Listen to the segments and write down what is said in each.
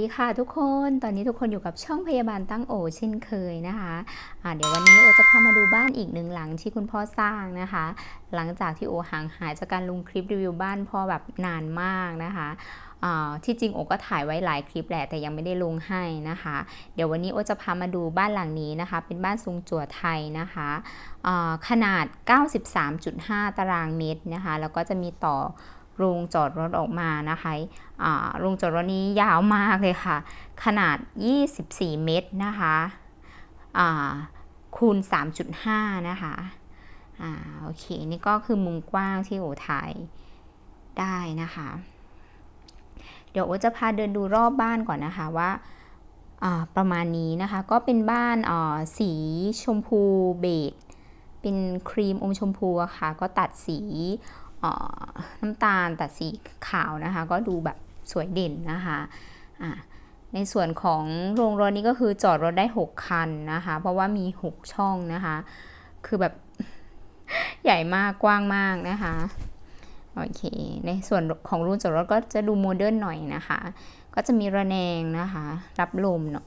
ดีค่ะทุกคน ตอนนี้ทุกคนอยู่กับช่องพยาบาลตั้งโอเช่นเคยนะคะะเดี๋ยววันนี้โอจะพามาดูบ้านอีกหนึ่งหลังที่คุณพ่อสร้างนะคะ หลังจากที่โอห่างหายจากการลงคลิปรีวิวบ้านพ่อแบบนานมากนะคะที่จริงโอก็ถ่ายไว้หลายคลิปแหละแต่ยังไม่ได้ลงให้นะคะ เดี๋ยววันนี้โอจะพามาดูบ้านหลังนี้นะคะ เป็นบ้านทรงจั่วไทยนะคะขนาด 93.5 ตารางเมตรนะคะ แล้วก็จะมีต่อ โรงจอดรถออกมานะคะโรงจอดรถนี้ยาวมากเลยค่ะ ขนาด 24 เมตรนะคะคูณ 3.5 นะคะอ่าโอเค นี่ก็คือมุมกว้างที่โอถ่ายได้นะคะ เดี๋ยวโอจะพาเดินดูรอบบ้านก่อนนะคะว่าประมาณนี้นะคะ ก็เป็นบ้านสีชมพูเบจเป็นครีมอมชมพูอะค่ะ ก็ตัดสี น้ำตาลแต่สีขาวนะคะ ก็ดูแบบสวยเด่นนะคะะในส่วนของโรงรถนี้ก็คือจอดรถได้ 6 คันนะคะ เพราะว่ามี 6 ช่องนะคะ คือแบบใหญ่มากกว้างมากนะคะโอเค ในส่วนของรุ่นจอดรถก็จะดูโมเดิร์นหน่อยนะคะ ก็จะมีระแนงนะคะ รับลมเนาะ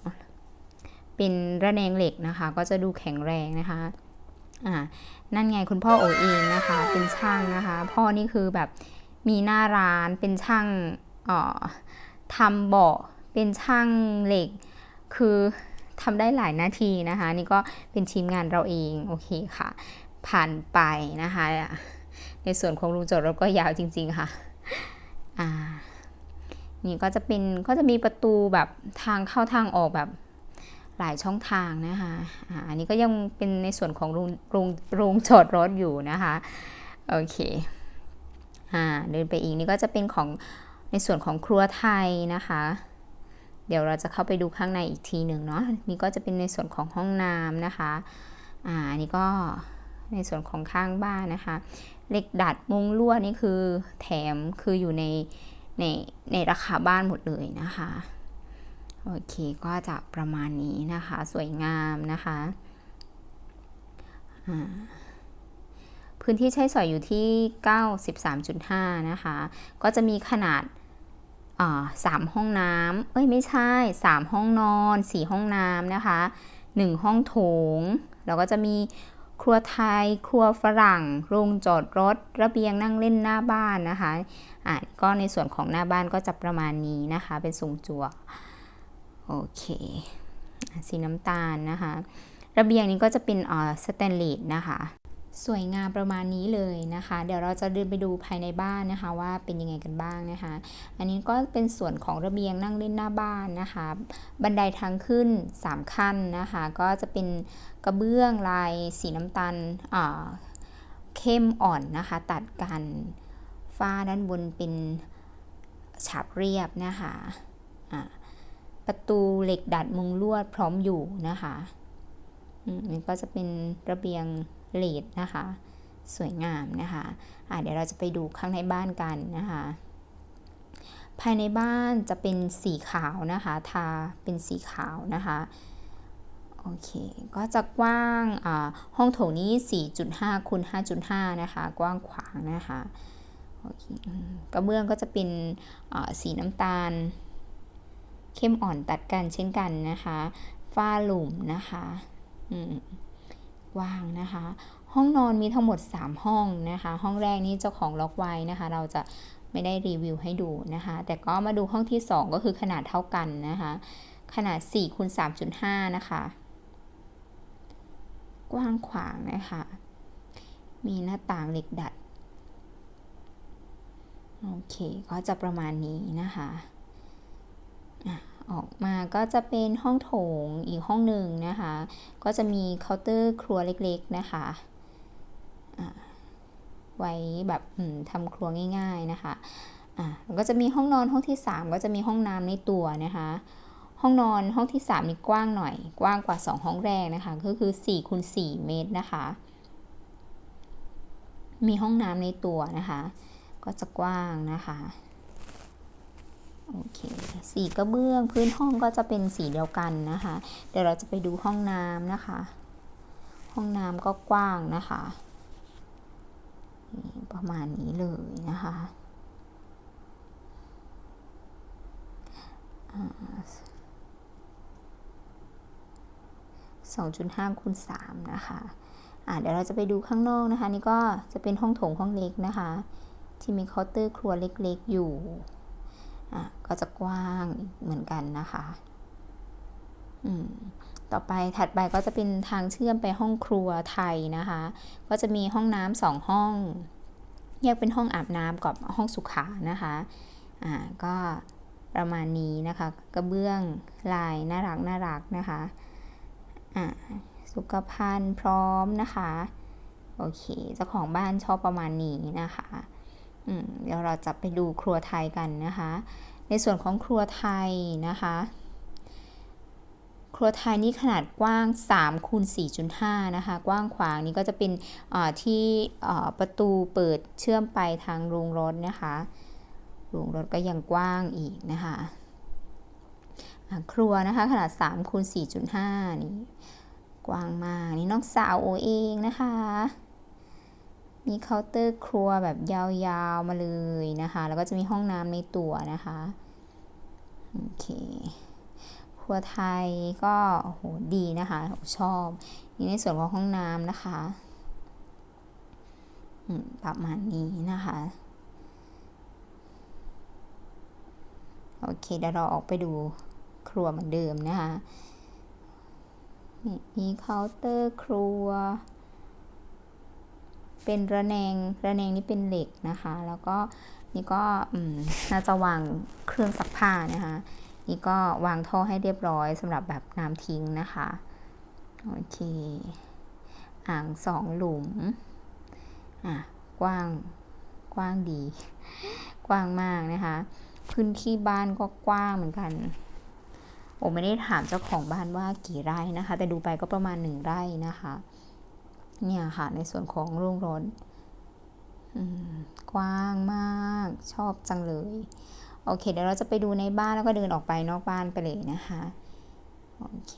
เป็นระแนงเหล็กนะคะ ก็จะดูแข็งแรงนะคะ อ่านั่นไงคุณพ่อโอเองนะคะ เป็นช่างนะคะ พ่อนี่คือแบบมีหน้าร้านเป็นช่างอ่อทำเบาะเป็นช่างเหล็ก คือทำได้หลายหน้าที่นะคะ นี่ก็เป็นทีมงานเราเองโอเคค่ะ ผ่านไปนะคะ ในส่วนของลุงจดเราก็ยาวจริง ๆค่ะอ่านี่ก็จะเป็นก็จะมีประตูแบบทางเข้าทางออกแบบ หลายช่องทางนะคะอันนี้ก็ยังเป็นในส่วนของโรงโรงโรงจอดรถอยู่นะคะโอเคอเดินไปอีกนี่ก็จะเป็นของในส่วนของครัวไทยนะคะ เดี๋ยวเราจะเข้าไปดูข้างในอีกทีหนึ่งเนาะนี่ก็จะเป็นในส่วนของห้องน้ำนะคะอ่าอันนี้ก็ในส่วนของข้างบ้านนะคะเหล็กดัดมุงลวดนี่คือแถมคืออยู่ในในในราคาบ้านหมดเลยนะคะ โอเคก็จะประมาณนี้นะคะ สวยงามนะคะพื้นที่ใช้สอยอยู่ที่ 93.5 นะคะ ก็จะมีขนาดสามห้องน้ำเอ้ยไม่ใช่3ห้องนอน4ห้องน้ำนะคะ1ห้องโถง แล้วก็จะมีครัวไทย ครัวฝรั่ง โรงจอดรถ ระเบียงนั่งเล่นหน้าบ้านนะคะอะก็ในส่วนของหน้าบ้านก็จะประมาณนี้นะคะ เป็นสูงจั่ว โอเค สีน้ำตาลนะคะ ระเบียงนี้ก็จะเป็นออสแตนเลสนะคะ สวยงามประมาณนี้เลยนะคะ เดี๋ยวเราจะเดินไปดูภายในบ้านนะคะ ว่าเป็นยังไงกันบ้างนะคะ อันนี้ก็เป็นส่วนของระเบียงนั่งเล่นหน้าบ้านนะคะ บันไดทางขึ้น 3 ขั้นนะคะ ก็จะเป็นกระเบื้องลายสีน้ำตาลเข้มอ่อนนะคะ ตัดกันฝ้าด้านบนเป็นฉาบเรียบนะคะะ ประตูเหล็กดัดมุงลวดพร้อมอยู่นะคะนี่ก็จะเป็นระเบียงเลดนะคะ สวยงามนะคะะเดี๋ยวเราจะไปดูข้างในบ้านกันนะคะ ภายในบ้านจะเป็นสีขาวนะคะ ทาเป็นสีขาวนะคะโอเค ก็จะกว้างห้องโถงนี้ 4.5คูณ5.5 นะคะ กว้างขวางนะคะ กระเบื้องก็จะเป็นสีน้ำตาล เข้มอ่อนตัดกันเช่นกันนะคะฝ้าหลุมนะคะว้างนะคะ ห้องนอนมีทั้งหมด 3 ห้องนะคะ ห้องแรกนี้เจ้าของล็อกไว้นะคะ เราจะไม่ได้รีวิวให้ดูนะคะ แต่ก็มาดูห้องที่ 2 ก็คือขนาดเท่ากันนะคะ ขนาด4คูณ3.5 นะคะ กว้างขวางนะคะ มีหน้าต่างเหล็กดัด โอเค ก็จะประมาณนี้นะคะ ออกมาก็จะเป็นห้องโถงอีกห้องหนึ่งนะคะ ก็จะมีเคาน์เตอร์ครัวเล็กๆนะคะไว้แบบทำครัวง่าย ๆนะคะอะก็จะมีห้องนอนห้องที่ 3 ก็จะมีห้องน้ำในตัวนะคะ ห้องนอนห้องที่ 3 นี่กว้างหน่อย กว้างกว่า 2 ห้องแรกนะคะ ก็คือ4คูณ4เมตรนะคะ มีห้องน้ำในตัวนะคะ ก็จะกว้างนะคะ โอเคสีกระเบื้องพื้นห้องก็จะเป็นสีเดียวกันนะคะ เดี๋ยวเราจะไปดูห้องน้ำนะคะ ห้องน้ำก็กว้างนะคะประมาณนี้เลยนะคะ2.5คูณ3นะคะอ่าเดี๋ยวเราจะไปดูข้างนอกนะคะ นี่ก็จะเป็นห้องโถงห้องเล็กนะคะ ที่มีเคาน์เตอร์ครัวเล็กๆอยู่ อะก็จะกว้างเหมือนกันนะคะอืมต่อไปถัดไปก็จะเป็นทางเชื่อมไปห้องครัวไทยนะคะ ก็จะมีห้องน้ำสองห้อง แยกเป็นห้องอาบน้ำกับห้องสุขานะคะอ่าก็ประมาณนี้นะคะ กระเบื้องลายน่ารักน่ารักนะคะอ่าสุขภัณฑ์พร้อมนะคะ โอเคเจ้าของบ้านชอบประมาณนี้นะคะ เดี๋ยวเราจะไปดูครัวไทยกันนะคะ ในส่วนของครัวไทยนะคะ ครัวไทยนี่ขนาดกว้าง3คูณ4.5 นะคะ กว้างขวางนี่ก็จะเป็นที่ประตูเปิดเชื่อมไปทางโรงรถนะคะโรงรถก็ยังกว้างอีกนะคะครัวนะคะขนาด3คูณ4.5 นี่กว้างมาก นี่น้องสาวโอเองนะคะ มีเคาน์เตอร์ครัวแบบยาวๆมาเลยนะคะ แล้วก็จะมีห้องน้ำในตัวนะคะ โอเค ครัวไทยก็โหดีนะคะชอบ นี่ในส่วนของห้องน้ำนะคะประมาณนี้นะคะ โอเคเดี๋ยวเราออกไปดูครัวเหมือนเดิมนะคะ มีเคาน์เตอร์ครัว เป็นระแนง ระแนงนี่เป็นเหล็กนะคะ แล้วก็นี่ก็น่าจะวางเครื่องซักผ้านะคะ นี่ก็วางท่อให้เรียบร้อยสำหรับแบบน้ำทิ้งนะคะ โอเค อ่างสองหลุม อะ กว้าง กว้างดี กว้างมากนะคะ พื้นที่บ้านก็กว้างเหมือนกันโอ้ไม่ได้ถามเจ้าของบ้านว่ากี่ไร่นะคะ แต่ดูไปก็ประมาณหนึ่งไร่นะคะ เนี่ยค่ะในส่วนของโรงรถกว้างมากชอบจังเลย โอเค เดี๋ยวเราจะไปดูในบ้านแล้วก็เดินออกไปนอกบ้านไปเลยนะคะ โอเค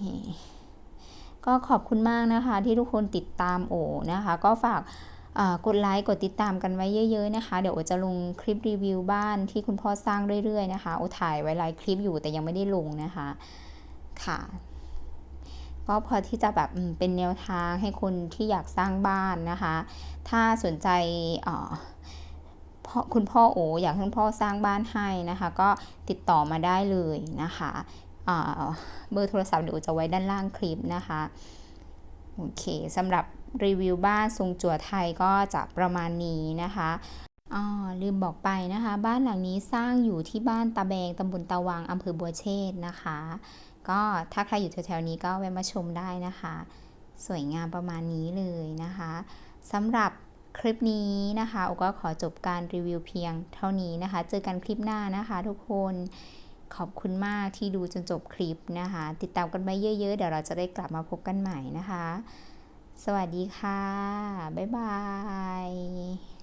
ก็ขอบคุณมากนะคะ ที่ทุกคนติดตามโอนะคะ ก็ฝากกดไลค์กดติดตามกันไว้เยอะ ๆ นะคะ เดี๋ยวโอจะลงคลิปรีวิวบ้านที่คุณพ่อสร้างเรื่อย ๆ นะคะ โอถ่ายไว้หลายคลิปอยู่แต่ยังไม่ได้ลงนะคะ ค่ะ ก็พอที่จะแบบเป็นแนวทางให้คนที่อยากสร้างบ้านนะคะ ถ้าสนใจคุณพ่อโออยากให้พ่อสร้างบ้านให้นะคะ ก็ติดต่อมาได้เลยนะคะเบอร์โทรศัพท์เดี๋ยวจะไว้ด้านล่างคลิปนะคะโอเคสำหรับรีวิวบ้านทรงจั่วไทยก็จะประมาณนี้นะคะ อ๋อลืมบอกไปนะคะ บ้านหลังนี้สร้างอยู่ที่บ้านตาแบงตำบลตาวังอำเภอบัวเชษนะคะ ก็ถ้าใครอยู่แถวๆนี้ก็แวะมาชมได้นะคะ สวยงามประมาณนี้เลยนะคะสำหรับคลิปนี้นะคะโอก็ขอจบการรีวิวเพียงเท่านี้นะคะ เจอกันคลิปหน้านะคะทุกคนขอบคุณมากที่ดูจนจบคลิปนะคะ ติดตามกันไปเยอะ ๆ เดี๋ยวเราจะได้กลับมาพบกันใหม่นะคะ สวัสดีค่ะ บ๊ายบาย